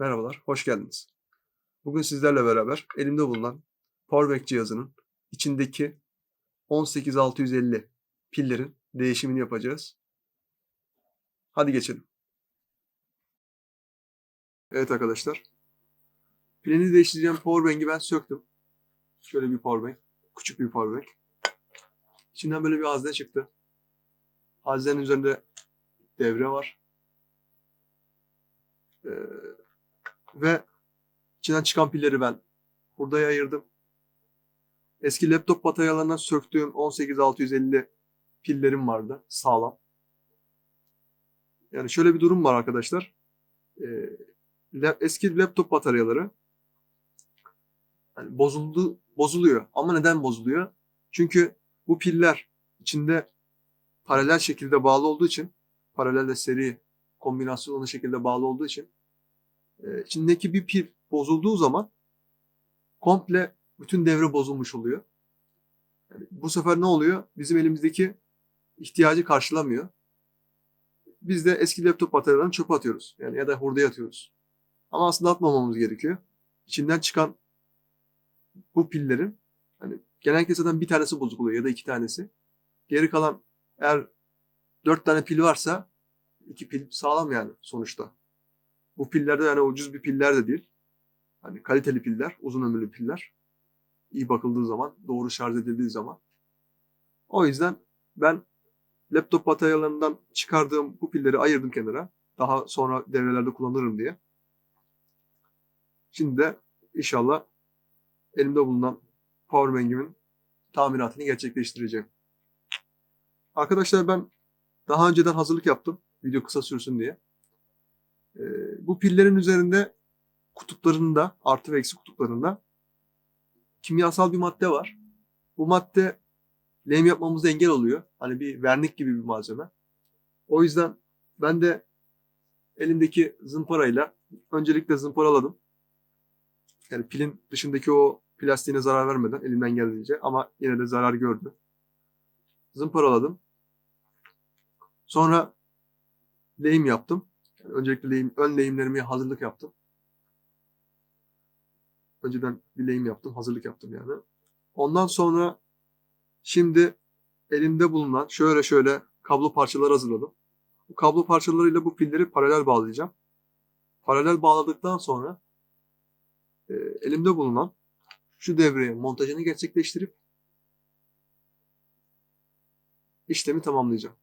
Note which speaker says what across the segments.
Speaker 1: Merhabalar, hoş geldiniz. Bugün sizlerle beraber elimde bulunan Powerbank cihazının içindeki 18650 pillerin değişimini yapacağız. Hadi geçelim. Evet arkadaşlar. Pilini değiştireceğim Powerbank'i ben söktüm. Şöyle bir Powerbank. Küçük bir Powerbank. İçinden böyle bir hazne çıktı. Haznenin üzerinde devre var. Ee, ve içinden çıkan pilleri ben hurdaya ayırdım. Eski laptop bataryalarından söktüğüm 18650 pillerim vardı. Sağlam. Yani şöyle bir durum var arkadaşlar. Ee, eski laptop bataryaları yani bozuldu, bozuluyor. Ama neden bozuluyor? Çünkü bu piller içinde paralel şekilde bağlı olduğu için, paralel de seri kombinasyonlu şekilde bağlı olduğu için e, içindeki bir pil bozulduğu zaman komple bütün devre bozulmuş oluyor. Yani bu sefer ne oluyor? Bizim elimizdeki ihtiyacı karşılamıyor. Biz de eski laptop bataryalarını çöpe atıyoruz. Yani ya da hurdaya atıyoruz. Ama aslında atmamamız gerekiyor. İçinden çıkan bu pillerin hani genellikle zaten bir tanesi bozuk oluyor ya da iki tanesi. Geri kalan eğer dört tane pil varsa iki pil sağlam yani sonuçta. Bu piller de yani ucuz bir piller de değil. Hani kaliteli piller, uzun ömürlü piller. İyi bakıldığı zaman, doğru şarj edildiği zaman. O yüzden ben laptop bataryalarından çıkardığım bu pilleri ayırdım kenara. Daha sonra devrelerde kullanırım diye. Şimdi de inşallah elimde bulunan powerbank'imin tamiratını gerçekleştireceğim. Arkadaşlar ben daha önceden hazırlık yaptım. Video kısa sürsün diye. Ee, bu pillerin üzerinde kutuplarında, artı ve eksi kutuplarında kimyasal bir madde var. Bu madde lehim yapmamıza engel oluyor. Hani bir vernik gibi bir malzeme. O yüzden ben de elimdeki zımparayla öncelikle zımparaladım. Yani pilin dışındaki o plastiğine zarar vermeden elimden geldiğince ama yine de zarar gördü. Zımparaladım. Sonra lehim yaptım. Öncelikle ön lehimlerimi hazırlık yaptım. Önceden bir lehim yaptım, hazırlık yaptım yani. Ondan sonra şimdi elimde bulunan şöyle şöyle kablo parçaları hazırladım. Bu kablo parçalarıyla bu pilleri paralel bağlayacağım. Paralel bağladıktan sonra e, elimde bulunan şu devreye montajını gerçekleştirip işlemi tamamlayacağım.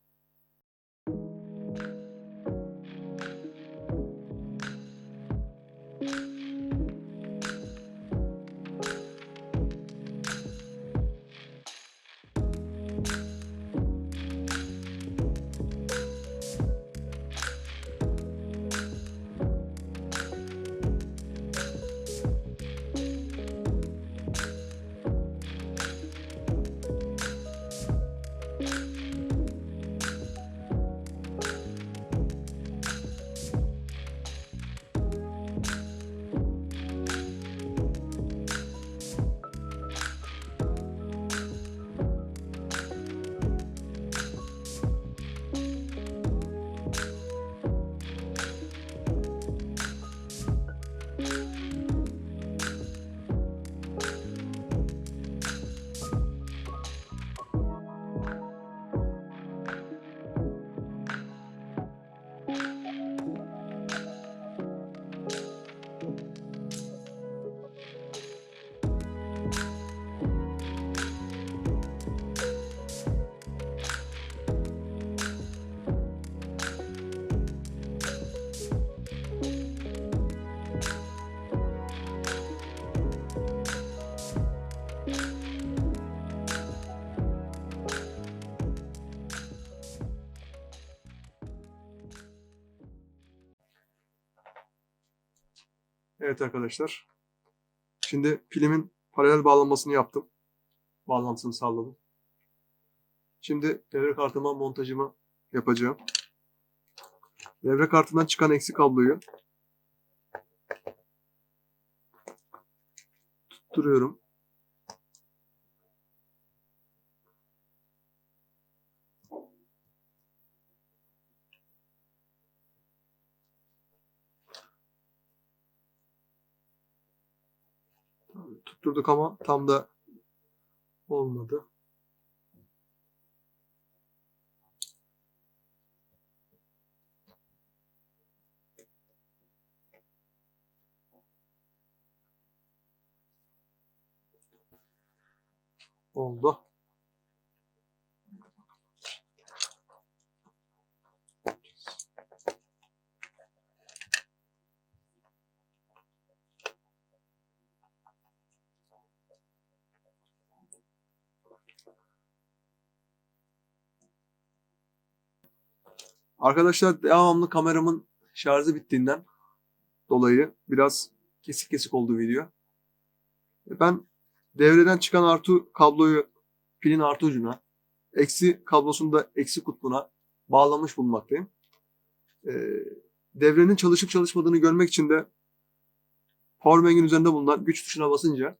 Speaker 1: Evet arkadaşlar. Şimdi pilimin paralel bağlanmasını yaptım. Bağlantısını sağladım. Şimdi devre kartıma montajımı yapacağım. Devre kartından çıkan eksik kabloyu tutturuyorum. Tutturduk ama tam da olmadı. Oldu. Arkadaşlar devamlı kameramın şarjı bittiğinden dolayı biraz kesik kesik oldu video. Ben devreden çıkan artı kabloyu pilin artı ucuna, eksi kablosunu da eksi kutbuna bağlamış bulunmaktayım. Ee, devrenin çalışıp çalışmadığını görmek için de Powerbank'in üzerinde bulunan güç tuşuna basınca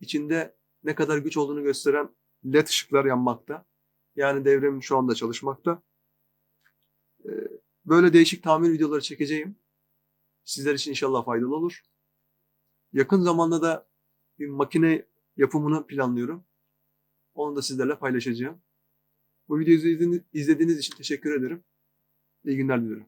Speaker 1: içinde ne kadar güç olduğunu gösteren led ışıklar yanmakta. Yani devrem şu anda çalışmakta. Ee, Böyle değişik tamir videoları çekeceğim. Sizler için inşallah faydalı olur. Yakın zamanda da bir makine yapımını planlıyorum. Onu da sizlerle paylaşacağım. Bu videoyu izlediğiniz- için teşekkür ederim. İyi günler dilerim.